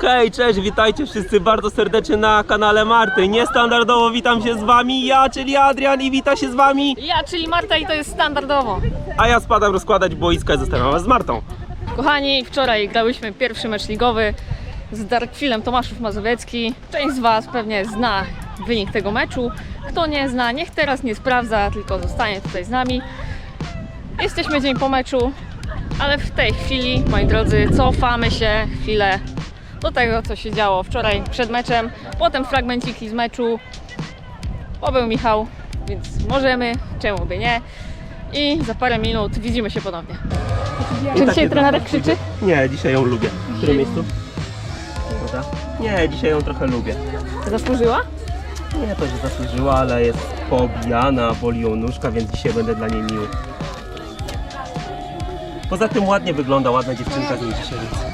Hej, cześć, witajcie wszyscy bardzo serdecznie na kanale Marty. Niestandardowo witam się z wami, ja, czyli Adrian i wita się z wami, Ja, czyli Marta i to jest standardowo. a ja spadam rozkładać boiska i zostawiam was z Martą. Kochani, wczoraj grałyśmy pierwszy mecz ligowy z Darkwilem Tomaszów Mazowiecki. Część z Was pewnie zna wynik tego meczu. Kto nie zna, niech teraz nie sprawdza, tylko zostanie tutaj z nami. Jesteśmy dzień po meczu, ale w tej chwili, moi drodzy, cofamy się chwilę do tego, co się działo wczoraj przed meczem. Potem fragmenciki z meczu. Pobył Michał, więc możemy, czemu by nie. I za parę minut widzimy się ponownie. Czy tak dzisiaj naprawdę. krzyczy? Nie, dzisiaj ją lubię. W którym miejscu? Dobra. Nie, dzisiaj ją trochę lubię. Zasłużyła? Nie to, że zasłużyła, ale jest poobijana, boli ją nóżka, więc dzisiaj będę dla niej miły. Poza tym ładnie wygląda, ładna dziewczynka z niej dzisiaj. Więc...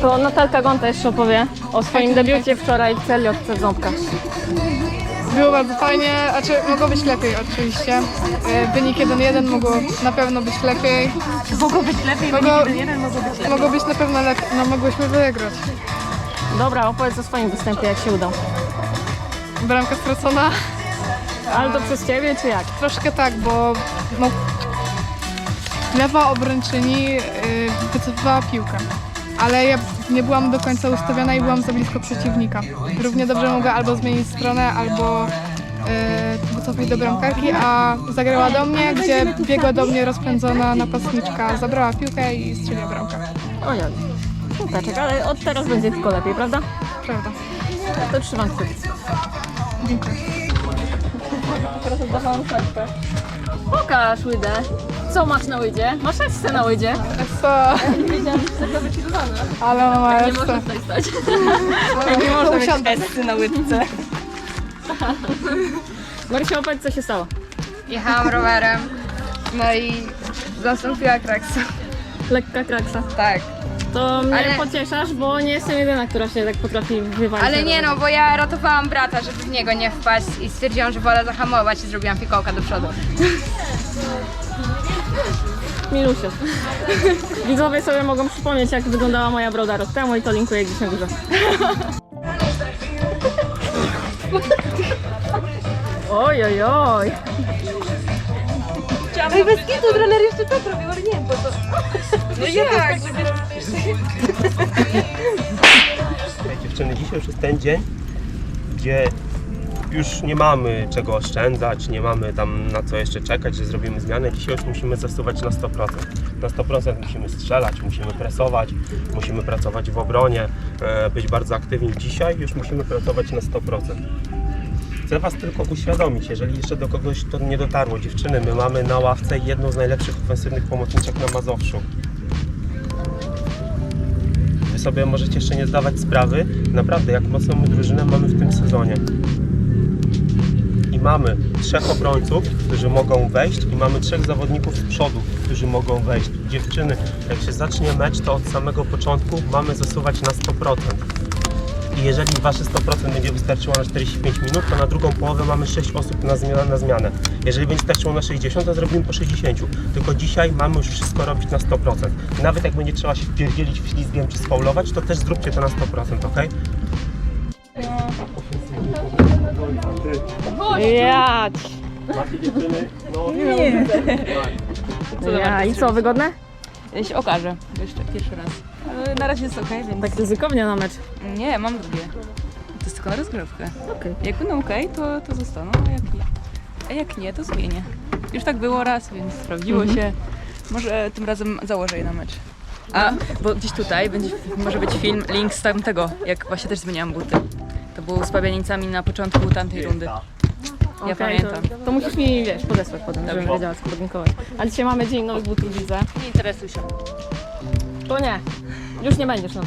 To Natalka Gonta jeszcze opowie o swoim debiucie wczoraj w celiotce w Ząbkach. Było bardzo fajnie, znaczy mogło być lepiej oczywiście. E, Wynik 1-1 mogło na pewno być lepiej. Mogło być lepiej, Mogło- wynik 1-1 mogło być lepiej. Mogło być na pewno lepiej, no mogłyśmy wygrać. Dobra, opowiedz o swoim występie, jak się udał. Bramka stracona? Ale to przez Ciebie, czy jak? Troszkę tak, bo no, lewa obręczyni y, wycofywała piłkę. Ale ja nie byłam do końca ustawiona i byłam za blisko przeciwnika. Równie dobrze mogła albo zmienić stronę, albo y, wycofać do bramkarki, a zagrała do mnie, gdzie biegła do mnie rozpędzona napastniczka, zabrała piłkę i strzeliła bramkę. Ojej. Smuteczek, ale od teraz będzie tylko lepiej, prawda? Prawda. To trzymam kciuki. Dziękuję. Teraz oddawałam szafkę. Pokaż łydę. Co masz na łydzie? Masz esce na łydzie. Co? Nie wiedziałam, że jest taka wychillowana. Ale ona ma Nie jeszcze. można tutaj stać. Nie można usiądę. Esy na łydce. Marysia, opowiedz, co się stało. Jechałam rowerem, no i zastąpiła kraksa. Lekka kraksa. Tak. To mnie Ale- pocieszasz, bo nie jestem jedyna, która się tak potrafi wywalić. Ale nie no, bo ja ratowałam brata, żeby w niego nie wpaść i stwierdziłam, że wolę zahamować i zrobiłam fikołka do przodu. Milusia. Widzowie sobie mogą przypomnieć, jak wyglądała moja broda rok temu i to linkuję gdzieś na górze. Oj, oj, oj. Ej, bez kitu, trener jeszcze to robił, ale nie wiem po co. No jak? Słuchaj, dziewczyny, dzisiaj już jest ten dzień, gdzie już nie mamy czego oszczędzać, nie mamy tam na co jeszcze czekać, że zrobimy zmianę. Dzisiaj już musimy zasuwać na 100%. Na 100% musimy strzelać, musimy presować, musimy pracować w obronie, e, być bardzo aktywni. Dzisiaj już musimy pracować na 100%. Chcę Was tylko uświadomić, jeżeli jeszcze do kogoś to nie dotarło. Dziewczyny, my mamy na ławce jedną z najlepszych ofensywnych pomocniczek na Mazowszu. Wy sobie możecie jeszcze nie zdawać sprawy, naprawdę, jak mocną drużynę mamy w tym sezonie. I mamy trzech obrońców, którzy mogą wejść i mamy trzech zawodników z przodu, którzy mogą wejść. Dziewczyny, jak się zacznie mecz, to od samego początku mamy zasuwać na 100%. I jeżeli wasze 100% będzie wystarczyło na 45 minut, to na drugą połowę mamy 6 osób na zmianę, na zmianę. Jeżeli będzie starczyło na 60, to zrobimy po 60. Tylko dzisiaj mamy już wszystko robić na 100%. I nawet jak będzie trzeba się wpierdzielić w ślizgiem czy sfaulować, to też zróbcie to na 100%, ok? Jać. Macie dziewczyny? No, Ja, i co, wygodne? Ja się okaże jeszcze pierwszy raz. Ale na razie jest ok, więc... Tak ryzykownie na mecz. Nie, mam drugie. To jest tylko na rozgrywkę. Okej. Jak będą ok, to, to zostaną, a jak nie, a jak nie, to zmienię. Już tak było raz, więc sprawdziło się. Może tym razem założę je na mecz. A, bo gdzieś tutaj będzie, może być film, link z tamtego, jak właśnie też zmieniałam buty. To było z pabianicami na początku tamtej rundy. Ja Okej, pamiętam. To, to musisz mi, wiesz, podesłać potem, żebym wiedziała, co podlinkować. Ale dzisiaj mamy dzień nowych butów, widzę. Nie interesuj się. To nie. Już nie będziesz na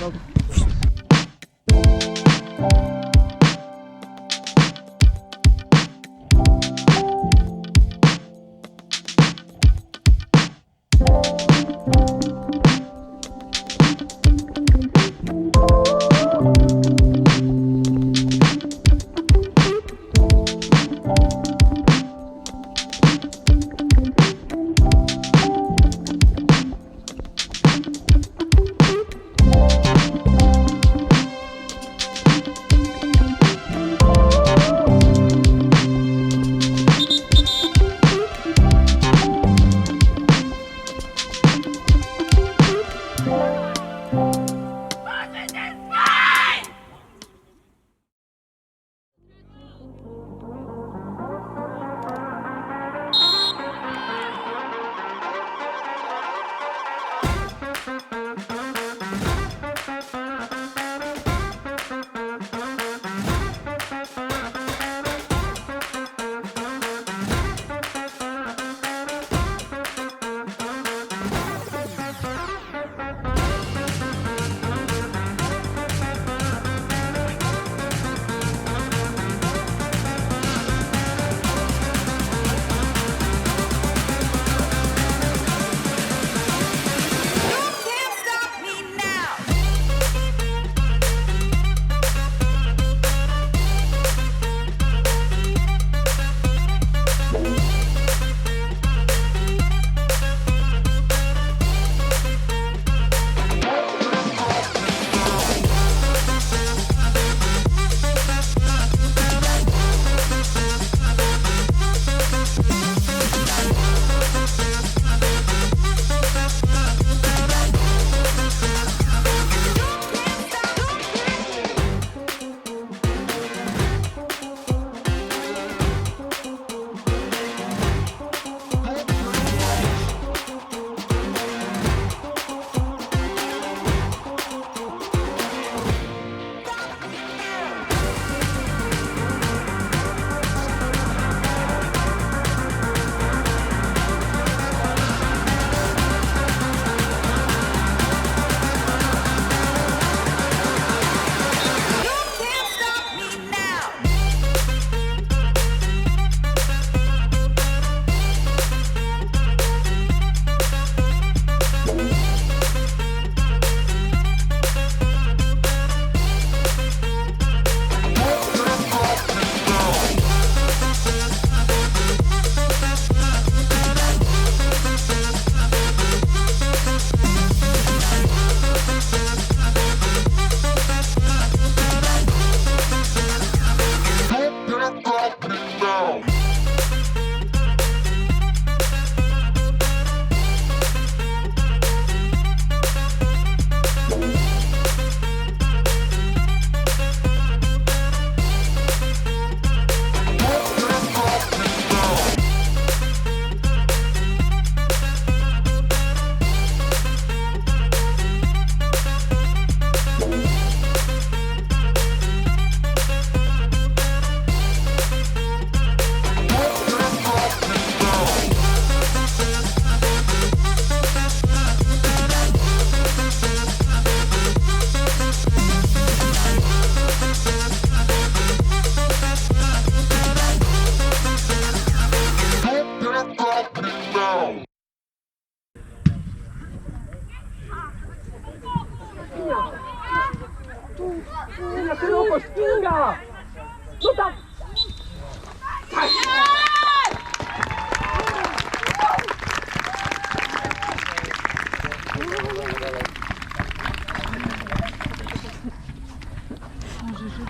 vlogu.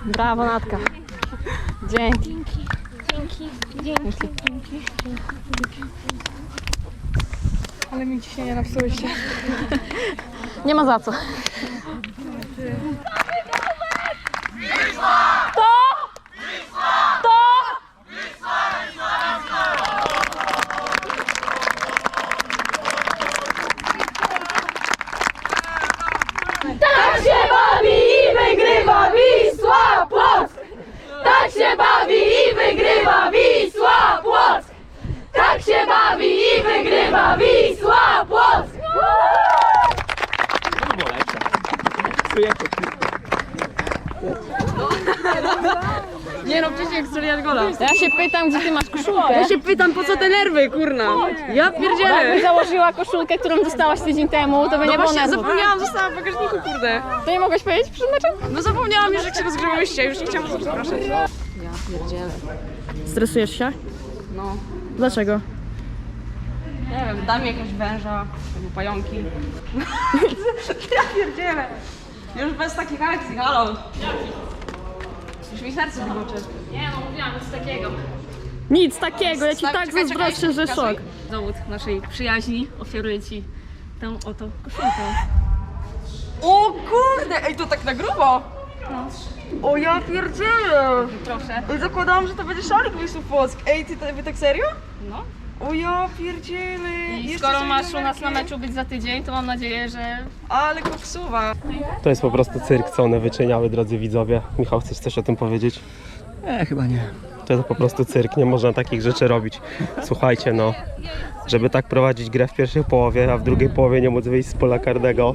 Brawo, Natka. Dzięki. Ale mi ciśnienie napsułyście. Nie ma za co. Tak się bawi i wygrywa Wisła Płock! Tak się bawi i wygrywa Wisła Płock! Tak się bawi i wygrywa Wisła Płock! Nie no, przecież jak strzeli gola. Ja się pytam, gdzie ty masz koszulkę. Ja się pytam, po co te nerwy, kurna? Ja pierdzielę. Jakbyś założyła koszulkę, którą dostałaś tydzień temu, to by nie było Właśnie nerwów. zapomniałam, zostałam w bagażniku, kurde. To nie mogłaś powiedzieć przed meczem? No zapomniałam już, jak się rozgrzewałyście, już nie chciałam was przepraszać. Stresujesz się? No, Dlaczego? nie wiem, da mi jakiegoś węża, albo pająki. ja pierdzielę. Już bez takich akcji, halo. Już mi serce wyboczy. Nie no, mówiłam nic takiego. Nic takiego, ja ci tak Czekaj, czekaj, zazdroszczę, że pokazuj. szok. Dowód naszej przyjaźni ofiaruję ci tę oto koszulkę. O kurde, ej to tak na grubo. O ja pierdzielę. Proszę. Ej, zakładałam, że to będzie szalik Wisły Płock. Ej, ty, wy tak serio? No. O ja pierdzielę. I Jeszcze skoro masz u nas na meczu być za tydzień, to mam nadzieję, że Ale koksuwa. To jest po prostu cyrk, co one wyczyniały, drodzy widzowie. Michał, chcesz coś o tym powiedzieć? Nie, chyba nie. To jest po prostu cyrk, nie można takich rzeczy robić. Słuchajcie, no, żeby tak prowadzić grę w pierwszej połowie, a w drugiej połowie nie móc wyjść z pola karnego,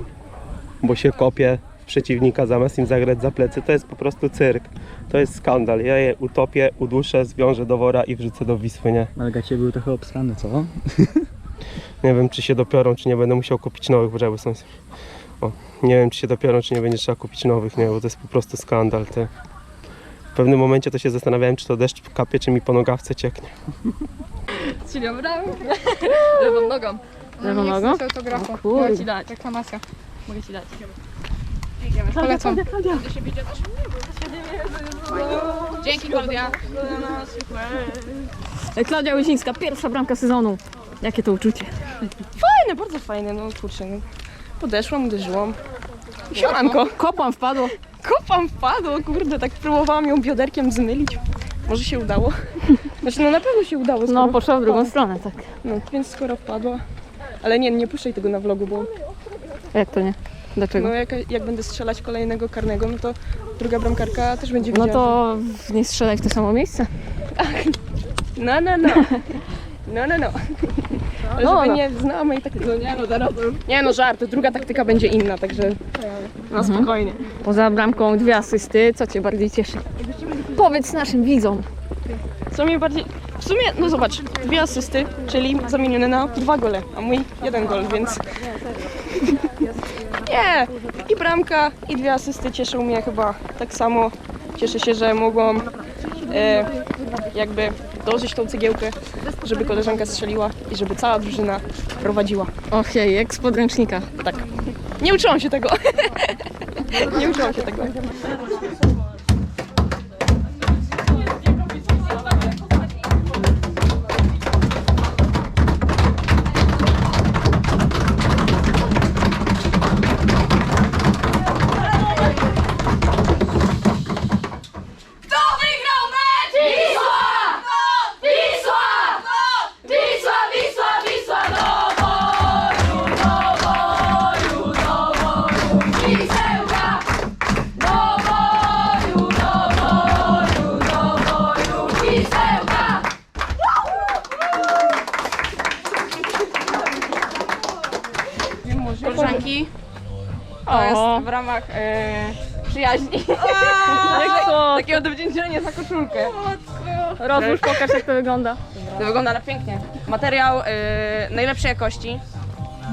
bo się kopie przeciwnika zamiast im zagrać za plecy, to jest po prostu cyrk. To jest skandal. Ja je utopię, uduszę, zwiążę do wora i wrzucę do Wisły, nie? Ale gacie był trochę obstrany, co? Nie wiem, czy się dopiorą, czy nie będę musiał kupić nowych, bo są... O, nie wiem, czy się dopiorą, czy nie będzie trzeba kupić nowych, nie, bo to jest po prostu skandal, ty. W pewnym momencie to się zastanawiałem, czy to deszcz kapie, czy mi po nogawce cieknie. lewą nogą. Lewą nie nogą? chcę autografu. Mogę ci dać. Reklamacja. Mogę ci dać. Polecam. Dzięki Klaudia. Klaudia Łyzińska, pierwsza bramka sezonu. Jakie to uczucie? Fajne, bardzo fajne, no kurczę. No. Podeszłam, uderzyłam. Siemanko. Kopłam wpadło. Kopam wpadło, kurde, tak próbowałam ją bioderkiem zmylić. Może się udało. Znaczy, no na pewno się udało. No, poszła w drugą stronę, tak. No, więc skoro wpadła. Ale nie, nie puszczaj tego na vlogu, bo Jak to nie? Dlaczego? no, jak, jak będę strzelać kolejnego karnego, no to druga bramkarka też będzie No widziała. to nie strzelaj w to samo miejsce. No, no, no. No, no, no. Ale No, żeby no. nie znamy i tak... No nie, no zaraz. Nie no, żart. Druga taktyka będzie inna, także no spokojnie. Poza bramką dwie asysty, co cię bardziej cieszy? Powiedz naszym widzom. Co mnie bardziej... W sumie, no zobacz, dwie asysty, czyli zamienione na dwa gole, a mój jeden gol, więc... Nie! I bramka, i dwie asysty cieszą mnie chyba tak samo. Cieszę się, że mogłam e, jakby dołożyć tą cegiełkę, żeby koleżanka strzeliła i żeby cała drużyna prowadziła. Ojej, jak z podręcznika. Tak. Nie uczyłam się tego. Nie uczyłam się tego. Ramach e, przyjaźni. Jak to? Takie odwdzięczenie za koszulkę. Rozłóż, pokaż jak to wygląda. To wygląda na pięknie. Materiał e, najlepszej jakości.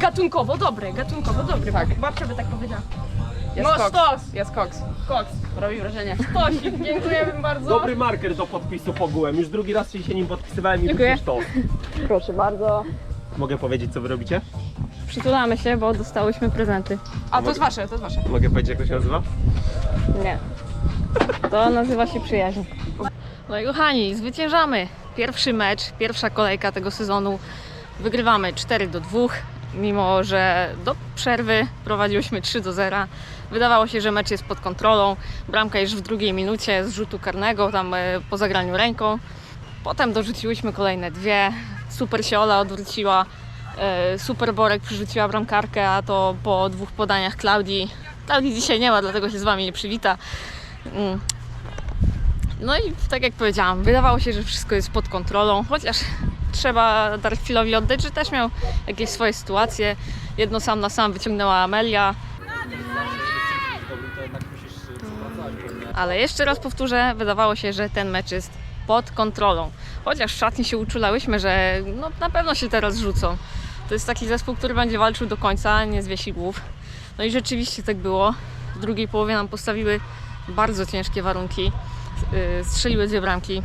Gatunkowo dobry, gatunkowo dobry. Tak. Babcia by tak powiedziała. Jest No, koks. sztos. Jest koks. Koks. Robi wrażenie. Stosik, dziękujemy bardzo. Dobry marker do podpisu ogółem. Już drugi raz się nim podpisywałem i Dziękuję. Proszę bardzo. Mogę powiedzieć co wy robicie? Przytulamy się, bo dostałyśmy prezenty. A to jest wasze, to jest wasze. Mogę powiedzieć jak to się nazywa? Nie. To nazywa się przyjaźń. No i kochani, zwyciężamy. Pierwszy mecz, pierwsza kolejka tego sezonu. Wygrywamy 4 do 2, mimo że do przerwy prowadziłyśmy 3 do 0. Wydawało się, że mecz jest pod kontrolą. Bramka już w drugiej minucie z rzutu karnego, tam e, po zagraniu ręką. Potem dorzuciłyśmy kolejne dwie. Super się Ola odwróciła. E, Super Borek przyrzuciła bramkarkę, a to po dwóch podaniach Klaudii. Klaudii dzisiaj nie ma, dlatego się z Wami nie przywita. Mm. No i tak jak powiedziałam, wydawało się, że wszystko jest pod kontrolą, chociaż trzeba Darfilowi oddać, że też miał jakieś swoje sytuacje. Jedno sam na sam wyciągnęła Amelia. Ale jeszcze raz powtórzę, wydawało się, że ten mecz jest pod kontrolą. Chociaż w szatni się uczulałyśmy, że no, na pewno się teraz rzucą. To jest taki zespół, który będzie walczył do końca, nie zwiesi głów. No i rzeczywiście tak było. W drugiej połowie nam postawiły bardzo ciężkie warunki. Yy, Strzeliły dwie bramki.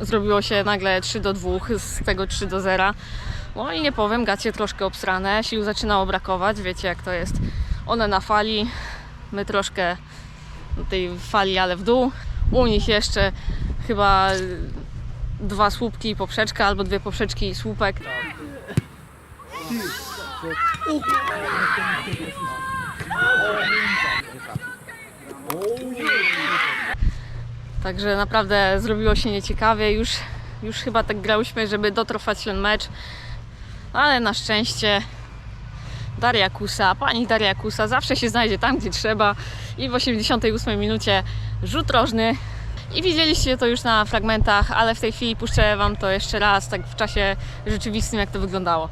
Zrobiło się nagle 3 do 2, z tego 3 do 0. No i nie powiem, gacie troszkę obsrane, sił zaczynało brakować, wiecie jak to jest. One na fali, my troszkę tej fali, ale w dół. U nich jeszcze chyba y, dwa słupki i poprzeczka, albo dwie poprzeczki i słupek. Także naprawdę zrobiło się nieciekawie. Już, już chyba tak grałyśmy, żeby dotrwać ten mecz. Ale na szczęście Daria Kusa, pani Daria Kusa zawsze się znajdzie tam, gdzie trzeba. I w 88 minucie rzut rożny. I widzieliście to już na fragmentach, ale w tej chwili puszczę Wam to jeszcze raz, tak w czasie rzeczywistym, jak to wyglądało.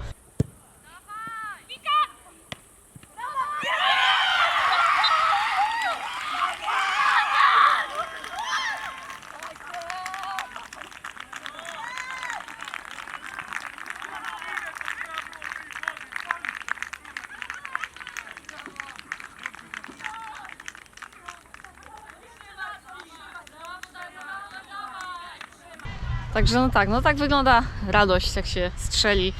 Także no tak, no tak wygląda radość, jak się strzeli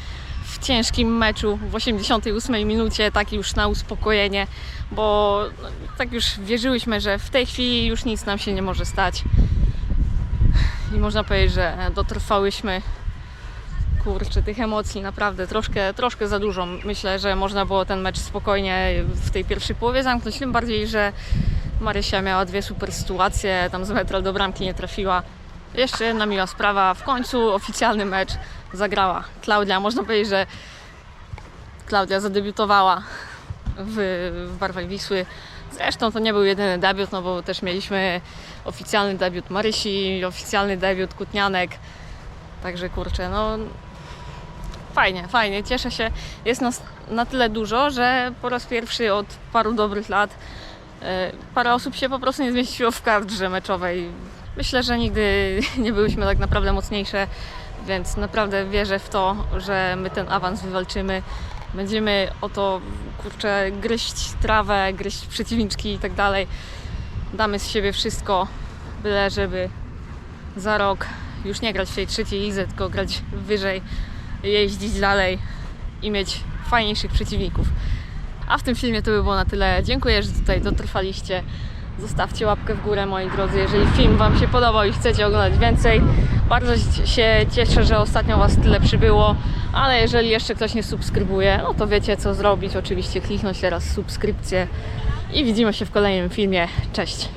w ciężkim meczu w 88 minucie, tak już na uspokojenie, bo no, tak już wierzyłyśmy, że w tej chwili już nic nam się nie może stać. I można powiedzieć, że dotrwałyśmy kurczę, tych emocji naprawdę troszkę, troszkę za dużo. Myślę, że można było ten mecz spokojnie w tej pierwszej połowie zamknąć, tym bardziej, że Marysia miała dwie super sytuacje, tam z metra do bramki nie trafiła. Jeszcze jedna miła sprawa, w końcu oficjalny mecz zagrała Klaudia. Można powiedzieć, że Klaudia zadebiutowała w, w barwach Wisły. Zresztą to nie był jedyny debiut, no bo też mieliśmy oficjalny debiut Marysi, oficjalny debiut Kutnianek. Także kurczę, no fajnie, fajnie, cieszę się. Jest nas na tyle dużo, że po raz pierwszy od paru dobrych lat e, parę osób się po prostu nie zmieściło w kadrze meczowej. Myślę, że nigdy nie byłyśmy tak naprawdę mocniejsze, więc naprawdę wierzę w to, że my ten awans wywalczymy. Będziemy o to, kurczę, gryźć trawę, gryźć przeciwniczki i tak dalej. Damy z siebie wszystko, byle żeby za rok już nie grać w tej trzeciej lidze, tylko grać wyżej, jeździć dalej i mieć fajniejszych przeciwników. A w tym filmie to by było na tyle. Dziękuję, że tutaj dotrwaliście. Zostawcie łapkę w górę, moi drodzy, jeżeli film Wam się podobał i chcecie oglądać więcej. Bardzo się cieszę, że ostatnio Was tyle przybyło, ale jeżeli jeszcze ktoś nie subskrybuje, no to wiecie co zrobić. Oczywiście kliknąć teraz subskrypcję i widzimy się w kolejnym filmie. Cześć!